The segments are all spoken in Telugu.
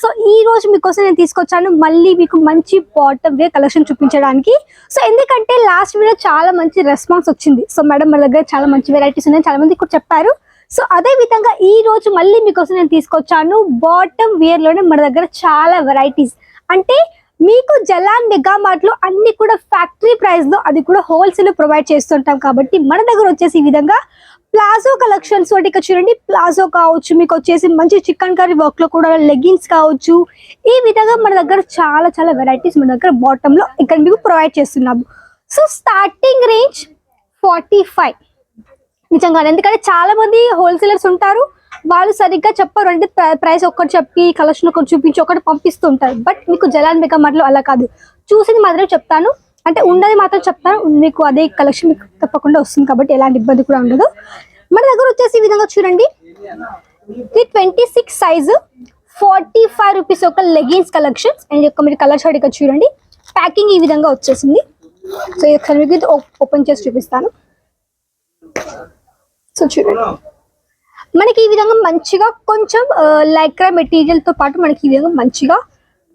సో ఈ రోజు మీకోసం నేను తీసుకొచ్చాను. మళ్ళీ మీకు మంచి బాటమ్ వేర్ కలెక్షన్ చూపించడానికి. సో ఎందుకంటే లాస్ట్ వీడియో చాలా మంచి రెస్పాన్స్ వచ్చింది. సో మేడం మన దగ్గర చాలా మంచి వెరైటీస్ ఉన్నాయి. చాలా మంది కూడా చెప్పారు. సో అదే విధంగా ఈ రోజు మళ్ళీ మీకోసం నేను తీసుకొచ్చాను బాటమ్ వేర్లోనే మన దగ్గర చాలా వెరైటీస్ అంటే మీకు జలాన్ మెగా మార్ట్లో అన్ని కూడా ఫ్యాక్టరీ ప్రైస్లో అది కూడా హోల్సేల్ ప్రొవైడ్ చేస్తుంటాం కాబట్టి మన దగ్గర వచ్చేసి ఈ విధంగా ప్లాజో కలెక్షన్స్ ఒకటి ఇక్కడ చూడండి ప్లాజో కావచ్చు మీకు వచ్చేసి మంచి చికెన్ కర్రీ వర్క్లో కూడా లెగ్గిన్స్ కావచ్చు. ఈ విధంగా మన దగ్గర చాలా చాలా వెరైటీస్ మన దగ్గర బాటమ్లో ఇక్కడ మీకు ప్రొవైడ్ చేస్తున్నాము. So starting range forty five నిజంగా ఎందుకంటే చాలా మంది హోల్సేలర్స్ ఉంటారు వాళ్ళు సరిగ్గా చెప్పరు. అంటే ప్రైస్ ఒక్కటి చెప్పి కలెక్షన్ ఒకటి చూపించి ఒకటి పంపిస్తుంటారు బట్ మీకు జలాన్ మెగా మార్ట్లో అలా కాదు. చూసింది మాత్రం చెప్తాను. అంటే ఉన్నది మాత్రం చెప్తాను. మీకు అదే కలెక్షన్ మీకు తప్పకుండా వస్తుంది కాబట్టి ఎలాంటి ఇబ్బంది కూడా ఉండదు. మన దగ్గర వచ్చేసి ఈ విధంగా చూడండి. ఇది twenty six size forty five rupees ఒక లెగిన్స్ కలెక్షన్స్ అండ్ యొక్క మీరు కలర్ షార్ట్ ఇక్కడ చూడండి. ప్యాకింగ్ ఈ విధంగా వచ్చేసింది. సో ఇది ఒకసారి మీకు ఓపెన్ చేసి చూపిస్తాను. సో చూడండి. మనకి ఈ విధంగా మంచిగా కొంచెం uh, లైక్రా మెటీరియల్తో పాటు మనకి ఈ విధంగా మంచిగా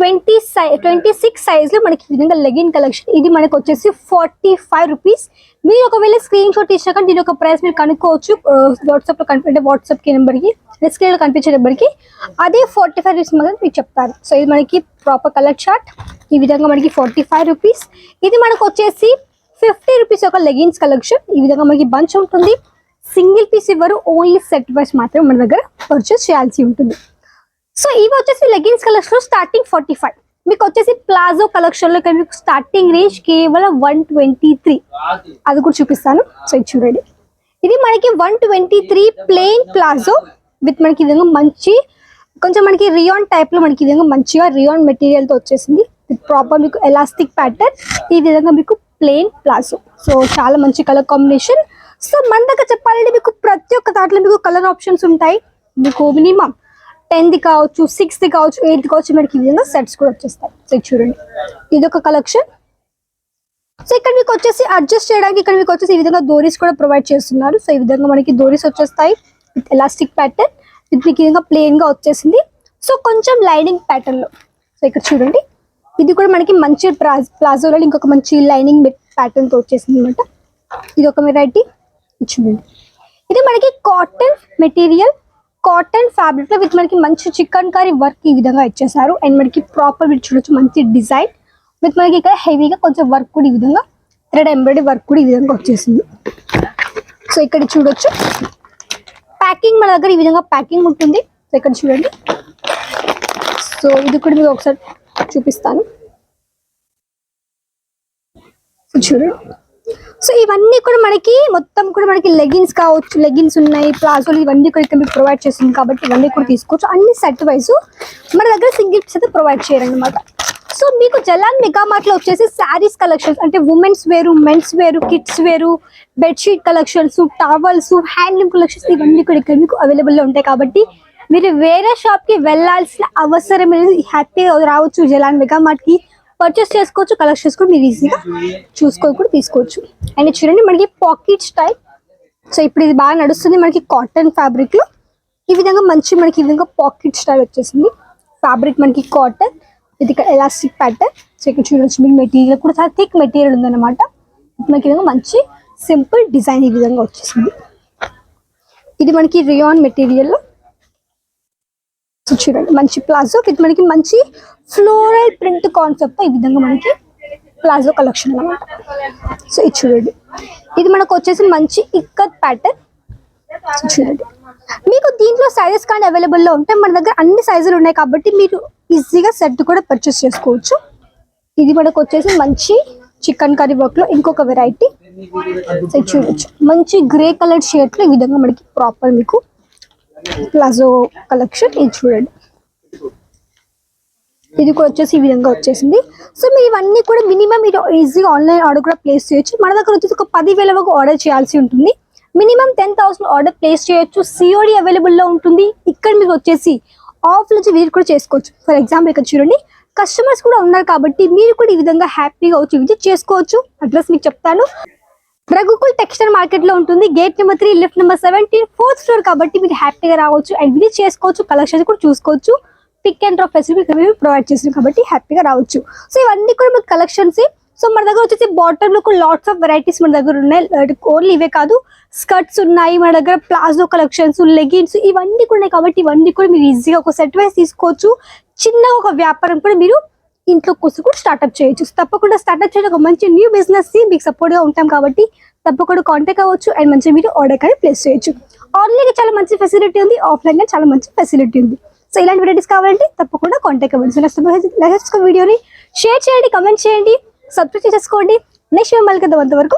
ట్వంటీ సై ట్వంటీ సిక్స్ సైజ్లో మనకి ఈ విధంగా లెగిన్ కలెక్షన్ ఇది మనకి వచ్చేసి ఫార్టీ ఫైవ్ రూపీస్ మీరు ఒకవేళ స్క్రీన్ షాట్ ఇచ్చాక దీని ఒక ప్రైస్ మీరు కనుక్కోవచ్చు. వాట్సాప్లో కనిపి అంటే వాట్సాప్కి నెంబర్కి స్క్రీన్లో కనిపించే నెంబర్కి. అదే ఫార్టీ ఫైవ్ రూపీస్ మాత్రం మీకు చెప్తారు. సో ఇది మనకి ప్రాపర్ కలర్ చార్ట్ ఈ విధంగా మనకి ఫార్టీ ఫైవ్ రూపీస్ ఇది మనకు వచ్చేసి ఫిఫ్టీ రూపీస్ ఒక లెగిన్స్ కలెక్షన్ ఈ విధంగా మనకి బంచ్ ఉంటుంది. సింగిల్ పీస్ ఇవ్వరు. ఓన్లీ సెట్ వైస్ మాత్రం మన దగ్గర పర్చేస్ చేయాల్సి ఉంటుంది. సో ఇవి వచ్చేసి లెగిన్స్ కలెక్షన్లో స్టార్టింగ్ ఫార్టీ ఫైవ్ మీకు వచ్చేసి ప్లాజో కలెక్షన్లో మీకు స్టార్టింగ్ రేంజ్ కేవలం వన్ ట్వంటీ త్రీ అది కూడా చూపిస్తాను. సో ఇది చూడండి. ఇది మనకి one twenty three plain palazzo with మనకి విధంగా మంచి కొంచెం మనకి రియాన్ టైప్లో మనకి విధంగా మంచిగా రియాన్ మెటీరియల్తో వచ్చేసింది. ప్రాపర్ మీకు ఎలాస్టిక్ ప్యాటర్న్ ఈ విధంగా మీకు ప్లెయిన్ ప్లాజో సో చాలా మంచి కలర్ కాంబినేషన్ సో మన దగ్గర చెప్పాలంటే మీకు ప్రతి ఒక్క దాంట్లో మీకు కలర్ ఆప్షన్స్ ఉంటాయి. మీకు మినిమం టెన్త్ కావచ్చు సిక్స్త్ కావచ్చు ఎయిత్ కావచ్చు మనకి ఈ విధంగా సెట్స్ కూడా వచ్చేస్తాయి. సో చూడండి. ఇది ఒక కలెక్షన్. సో ఇక్కడ మీకు వచ్చేసి అడ్జస్ట్ చేయడానికి ఇక్కడ మీకు వచ్చేసి ఈ విధంగా దోరీస్ కూడా ప్రొవైడ్ చేస్తున్నారు. సో ఈ విధంగా మనకి దోరీస్ వచ్చేస్తాయి విత్ ఎలాస్టిక్ ప్యాటర్న్. ఇది మీకు ఈ విధంగా ప్లెయిన్గా వచ్చేసింది. సో కొంచెం లైనింగ్ ప్యాటర్న్లో. సో ఇక్కడ చూడండి. ఇది కూడా మనకి మంచి ప్లాజోలో ఇంకొక మంచి లైనింగ్ ప్యాటర్న్తో వచ్చేసింది అనమాట ఇది ఒక వెరైటీ చూడండి. ఇది మనకి కాటన్ మెటీరియల్ కాటన్ ఫ్యాబ్రిక్లో విత్ మనకి మంచి చికెన్ కర్రీ వర్క్ ఈ విధంగా ఇచ్చేసారు అండ్ మనకి ప్రాపర్ వీటి చూడొచ్చు మంచి డిజైన్. విత్ మనకి ఇక్కడ హెవీగా కొంచెం వర్క్ కూడా ఈ విధంగా థ్రెడ్ ఎంబ్రాయిడరీ వర్క్ కూడా ఈ విధంగా వచ్చేసింది. సో ఇక్కడ చూడొచ్చు. ప్యాకింగ్ మన దగ్గర ఈ విధంగా ప్యాకింగ్ ఉంటుంది. సో ఇక్కడ చూడండి. సో ఇది కూడా మీకు ఒకసారి చూపిస్తాను. సో చూడండి. సో ఇవన్నీ కూడా మనకి మొత్తం కూడా మనకి లెగిన్స్ కావచ్చు లెగిన్స్ ఉన్నాయి ప్లాజోలు ఇవన్నీ కూడా ఇక్కడ మీకు ప్రొవైడ్ చేస్తుంది కాబట్టి ఇవన్నీ కూడా తీసుకోవచ్చు. అన్ని సెట్ వైజ్ మన దగ్గర సింగిల్ పీస్ అయితే ప్రొవైడ్ చేయరనమాట సో మీకు జలాన్ మెగామార్ట్లో వచ్చేసి శారీస్ కలెక్షన్స్ అంటే ఉమెన్స్ వేరు మెన్స్ వేరు కిడ్స్ వేరు bedsheet collections towels handloom collections ఇవన్నీ కూడా ఇక్కడ మీకు అవైలబుల్లో ఉంటాయి కాబట్టి మీరు వేరే షాప్కి వెళ్ళాల్సిన అవసరం లేదు. హ్యాపీగా రావచ్చు జలాన్ మెగామార్ట్కి కి. పర్చేస్ చేసుకోవచ్చు కలెక్ట్ చేసుకొని మీరు ఈజీగా చూసుకొని కూడా తీసుకోవచ్చు. అండ్ చూడండి మనకి పాకెట్స్ స్టైల్ సో ఇప్పుడు ఇది బాగా నడుస్తుంది మనకి కాటన్ ఫ్యాబ్రిక్లో. ఈ విధంగా మంచి మనకి ఈ విధంగా పాకెట్ స్టైల్ వచ్చేసింది. ఫ్యాబ్రిక్ మనకి కాటన్ ఇది ఎలాస్టిక్ ప్యాటర్న్ సో ఇక్కడ చూడొచ్చు మీకు మెటీరియల్ కూడా చాలా థిక్ మెటీరియల్ ఉందన్నమాట. మనకి విధంగా మంచి సింపుల్ డిజైన్ ఈ విధంగా వచ్చేసింది. ఇది మనకి రియాన్ మెటీరియల్ సో చూడండి. మంచి ప్లాజో విత్ మనకి మంచి ఫ్లోరల్ ప్రింట్ కాన్సెప్ట్ ఈ విధంగా మనకి ప్లాజో కలెక్షన్ అన్నమాట. సో ఇది చూడండి. ఇది మనకు వచ్చేసి మంచి ఇక్కత్ ప్యాటర్న్ చూడండి. మీకు దీంట్లో సైజెస్ కానీ అవైలబుల్లో ఉంటాయి ఉంటే మన దగ్గర అన్ని సైజులు ఉన్నాయి కాబట్టి మీరు ఈజీగా సెట్ కూడా పర్చేస్ చేసుకోవచ్చు. ఇది మనకు వచ్చేసి మంచి చికెన్ కర్రీ వర్క్లో ఇంకొక వెరైటీ సో ఇది చూడొచ్చు. మంచి గ్రే కలర్ షేడ్లో ఈ విధంగా మనకి ప్రాపర్ మీకు ప్లాజో కలెక్షన్ ఇది చూడండి ఇది కూడా వచ్చేసి ఈ విధంగా వచ్చేసింది. సో మీరు ఇవన్నీ కూడా మినిమం మీరు ఈజీగా ఆన్లైన్ ఆర్డర్ కూడా ప్లేస్ చేయొచ్చు. మన దగ్గర వచ్చేసి ఒక పదివేల వరకు ఆర్డర్ చేయాల్సి ఉంటుంది. Minimum ten thousand order place చేయొచ్చు. సిఓడి అవైలబుల్లో ఉంటుంది. ఇక్కడ మీకు వచ్చేసి ఆఫ్ నుంచి మీరు కూడా చేసుకోవచ్చు. ఫర్ ఎగ్జాంపుల్ ఇక్కడ చూడండి. కస్టమర్స్ కూడా ఉన్నారు కాబట్టి మీరు కూడా ఈ విధంగా హ్యాపీగా వచ్చి విజిట్ చేసుకోవచ్చు. అడ్రస్ మీకు చెప్తాను. రఘుకుల్ టెక్స్టైల్ మార్కెట్లో ఉంటుంది. Gate number three lift number seventeen fourth floor కాబట్టి మీరు హ్యాపీగా రావచ్చు. అండ్ విజిట్ చేసుకోవచ్చు. కలెక్షన్స్ కూడా చూసుకోవచ్చు. పిక్ అండ్ డ్రాప్ ఫెసిలిటీ ఇక్కడ మేము ప్రొవైడ్ చేస్తున్నాం కాబట్టి హ్యాపీగా రావచ్చు. సో ఇవన్నీ కూడా మీకు కలెక్షన్స్. సో మన దగ్గర వచ్చేసి బాటమ్లో లాట్స్ ఆఫ్ వెరైటీస్ మన దగ్గర ఉన్నాయి. ఓన్లీ ఇవే కాదు. స్కర్ట్స్ ఉన్నాయి మన దగ్గర ప్లాజో కలెక్షన్స్ లెగిన్స్ ఇవన్నీ కూడా ఉన్నాయి కాబట్టి ఇవన్నీ కూడా మీరు ఈజీగా ఒక సెట్ వైస్ తీసుకోవచ్చు. చిన్న ఒక వ్యాపారం కూడా మీరు ఇంట్లో కూర్చు కూడా స్టార్ట్అప్ చేయొచ్చు. తప్పకుండా స్టార్ట్అప్ చేయడం ఒక మంచి న్యూ బిజినెస్ని మీకు సపోర్ట్గా ఉంటాం కాబట్టి తప్పకుండా కాంటాక్ట్ అవ్వచ్చు అండ్ మంచిగా మీరు ఆర్డర్ కానీ ప్లేస్ చేయొచ్చు. ఆన్లైన్ చాలా మంచి ఫెసిలిటీ ఉంది ఆఫ్లైన్గా చాలా మంచి ఫెసిలిటీ ఉంది. సో ఇలాంటి వెరైటీస్ కావాలంటే తప్పకుండా కాంటాక్ట్ అవ్వండి. సో నెక్స్ట్ వీడియోని షేర్ చేయండి కమెంట్ చేయండి సబ్స్క్రైబ్ చేసుకోండి. నెక్స్ట్ మిమ్మల్ని కదా అంతవరకు.